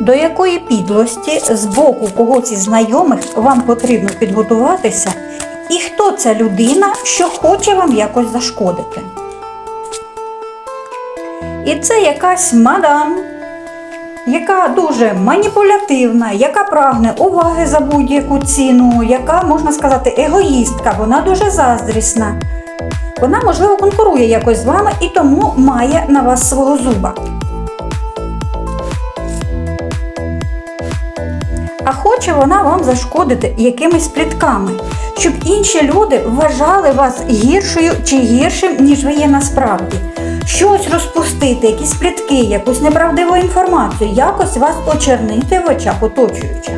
До якої підлості з боку когось із знайомих вам потрібно підготуватися, і хто ця людина, що хоче вам якось зашкодити? І це якась мадам, яка дуже маніпулятивна, яка прагне уваги за будь-яку ціну, яка, можна сказати, егоїстка, вона дуже заздрісна. Вона, можливо, конкурує якось з вами і тому має на вас свого зуба. А хоче вона вам зашкодити якимись плітками, щоб інші люди вважали вас гіршою чи гіршим, ніж ви є насправді. Щось розпустити, якісь плітки, якусь неправдиву інформацію, якось вас очернити в очах оточуючих.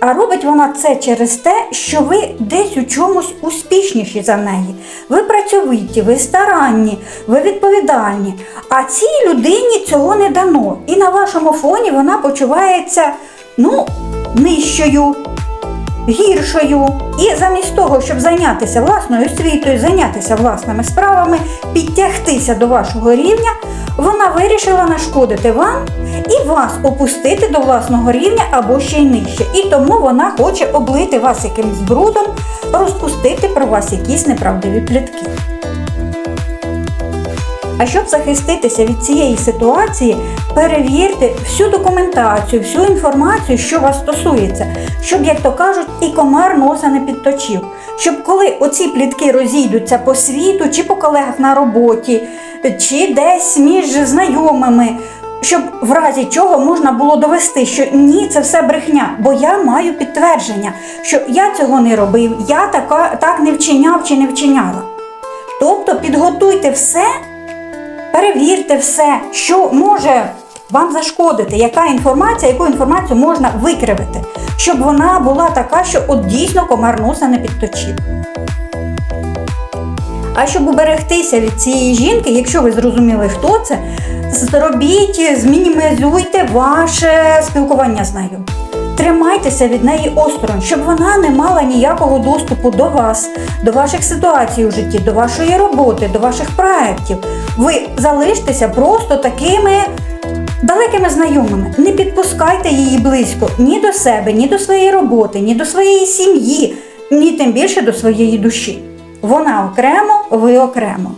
А робить вона це через те, що ви десь у чомусь успішніші за неї. Ви працьовиті, ви старанні, ви відповідальні. А цій людині цього не дано. І на вашому фоні вона почувається ну, нижчою, гіршою. І замість того, щоб зайнятися власною освітою, зайнятися власними справами, підтягтися до вашого рівня, вона вирішила нашкодити вам і вас опустити до власного рівня або ще й нижче. І тому вона хоче облити вас якимсь брудом, розпустити про вас якісь неправдиві плітки. А щоб захиститися від цієї ситуації, перевірте всю документацію, всю інформацію, що вас стосується, щоб, як то кажуть, і комар носа не підточив. Щоб коли оці плітки розійдуться по світу, чи по колегах на роботі, чи десь між знайомими, щоб в разі чого можна було довести, що ні, це все брехня, бо я маю підтвердження, що я цього не робив, я така, так не вчиняв чи не вчиняла. Тобто підготуйте все, перевірте все, що може вам зашкодити, яка інформація, яку інформацію можна викривити, щоб вона була така, що от дійсно комар носа не підточив. А щоб уберегтися від цієї жінки, якщо ви зрозуміли, хто це, зробіть, змінімізуйте ваше спілкування з нею. Тримайтеся від неї осторонь, щоб вона не мала ніякого доступу до вас, до ваших ситуацій у житті, до вашої роботи, до ваших проєктів. Ви залиштеся просто такими далекими знайомими. Не підпускайте її близько ні до себе, ні до своєї роботи, ні до своєї сім'ї, ні тим більше до своєї душі. Вона окремо, ви окремо.